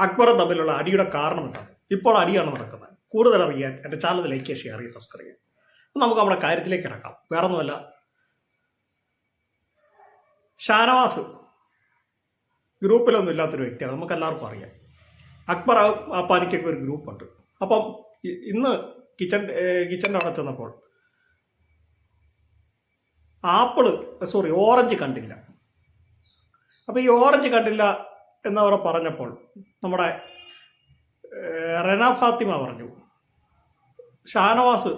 അക്ബറും തമ്മിലുള്ള അടിയുടെ കാരണം എന്താണ്? ഇപ്പോൾ അടിയാണ് നടക്കുന്നത്. കൂടുതൽ അറിയാൻ എന്റെ ചാനൽ ലൈക്ക് ഷെയർ ചെയ്യുക സബ്സ്ക്രൈബ് ചെയ്യുക നമുക്ക് നമ്മുടെ കാര്യത്തിലേക്ക് കിടക്കാം. വേറെ ഒന്നുമല്ല ഷാനവാസ് ഗ്രൂപ്പിലൊന്നും ഇല്ലാത്തൊരു വ്യക്തിയാണ്. നമുക്ക് എല്ലാവർക്കും അറിയാം. അക്ബർ അപ്പാനിക്കൊക്കെ ഒരു ഗ്രൂപ്പുണ്ട്. അപ്പം ഇന്ന് കിച്ചൺ കിച്ചന്റെ അവിടെ ചെന്നപ്പോൾ ആപ്പിൾ സോറി ഓറഞ്ച് കണ്ടില്ല. അപ്പം ഈ ഓറഞ്ച് കണ്ടില്ല എന്നവിടെ പറഞ്ഞപ്പോൾ നമ്മുടെ റെന ഫാത്തിമ പറഞ്ഞു. ഷാനവാസ്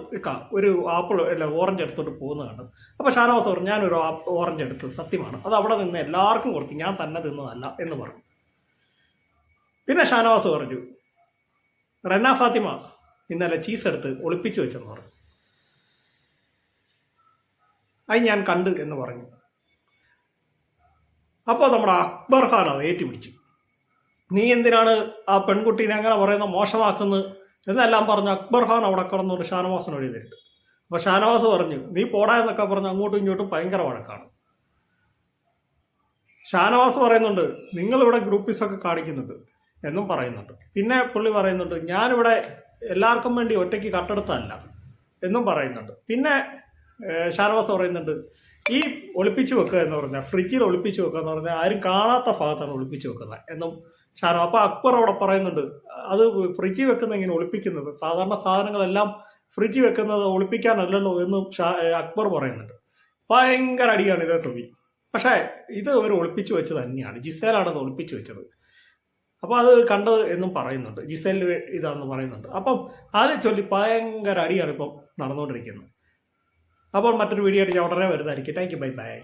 ഒരു ആപ്പിൾ അല്ല ഓറഞ്ച് എടുത്തോണ്ട് പോകുന്നതാണ് അപ്പോൾ ഷാനവാസ് പറഞ്ഞു ഞാനൊരു ഓറഞ്ച് എടുത്ത് സത്യമാണ്. അത് അവിടെ നിന്ന് എല്ലാവർക്കും കൊടുത്തു. ഞാൻ തന്നെ തിന്നതല്ല എന്ന് പറഞ്ഞു. പിന്നെ ഷാനവാസ് പറഞ്ഞു റെന ഫാത്തിമ ഇന്നലെ ചീസ് എടുത്ത് ഒളിപ്പിച്ചു വെച്ചെന്ന് പറഞ്ഞു. അത് ഞാൻ കണ്ട് എന്ന് പറഞ്ഞു. അപ്പോൾ നമ്മുടെ അക്ബർ ഖാൻ അത് ഏറ്റുപിടിച്ചു. നീ എന്തിനാണ് ആ പെൺകുട്ടീനെ അങ്ങനെ പറയുന്ന മോശമാക്കുന്നത്? എന്നെല്ലാം പറഞ്ഞു അക്ബർ ഖാൻ അവിടെ കിടന്നുകൊണ്ട് വഴി എഴുതിയിട്ട് അപ്പോൾ ഷാനവാസ് പറഞ്ഞു നീ പോടാ എന്നൊക്കെ പറഞ്ഞു അങ്ങോട്ടും ഇങ്ങോട്ടും ഭയങ്കര വഴക്കാണ്. ഷാനവാസ് പറയുന്നുണ്ട് നിങ്ങളിവിടെ ഗ്രൂപ്പീസൊക്കെ കാണിക്കുന്നുണ്ട് എന്നും പറയുന്നുണ്ട്. പിന്നെ പുള്ളി പറയുന്നുണ്ട് ഞാനിവിടെ എല്ലാവർക്കും വേണ്ടി ഒറ്റയ്ക്ക് കട്ടെടുത്തല്ല എന്നും പറയുന്നുണ്ട്. പിന്നെ ഷാനവാസ് പറയുന്നുണ്ട് ഈ ഒളിപ്പിച്ചു വെക്കുക എന്ന് പറഞ്ഞാൽ ഫ്രിഡ്ജിൽ ഒളിപ്പിച്ചു വെക്കുക എന്ന് പറഞ്ഞാൽ ആരും കാണാത്ത ഭാഗത്താണ് ഒളിപ്പിച്ചു വെക്കുന്നത്. എന്നും ഷാനോ അപ്പൊ അക്ബർ അവിടെ പറയുന്നുണ്ട് അത് ഫ്രിഡ്ജിൽ വെക്കുന്ന ഇങ്ങനെ ഒളിപ്പിക്കുന്നത് സാധാരണ സാധനങ്ങളെല്ലാം ഫ്രിഡ്ജിൽ വെക്കുന്നത് ഒളിപ്പിക്കാനല്ലല്ലോ എന്നും അക്ബർ പറയുന്നുണ്ട്. ഭയങ്കര അടിയാണ് ഇതേ തൊവി. പക്ഷേ ഇത് അവർ ഒളിപ്പിച്ചു വെച്ചത് തന്നെയാണ് ജിസേലാണെന്ന് ഒളിപ്പിച്ചു വെച്ചത്. അപ്പോൾ അത് കണ്ടത് എന്നും പറയുന്നുണ്ട് ജിസേൽ ഇതാണെന്ന് പറയുന്നുണ്ട്. അപ്പം അത് ചൊല്ലി ഭയങ്കര അടിയാണ് ഇപ്പം നടന്നുകൊണ്ടിരിക്കുന്നത്. അപ്പോൾ മറ്റൊരു വീഡിയോ ആയിട്ട് ഞാൻ ഉടനെ വരുന്നതായിരിക്കും. Thank you bye bye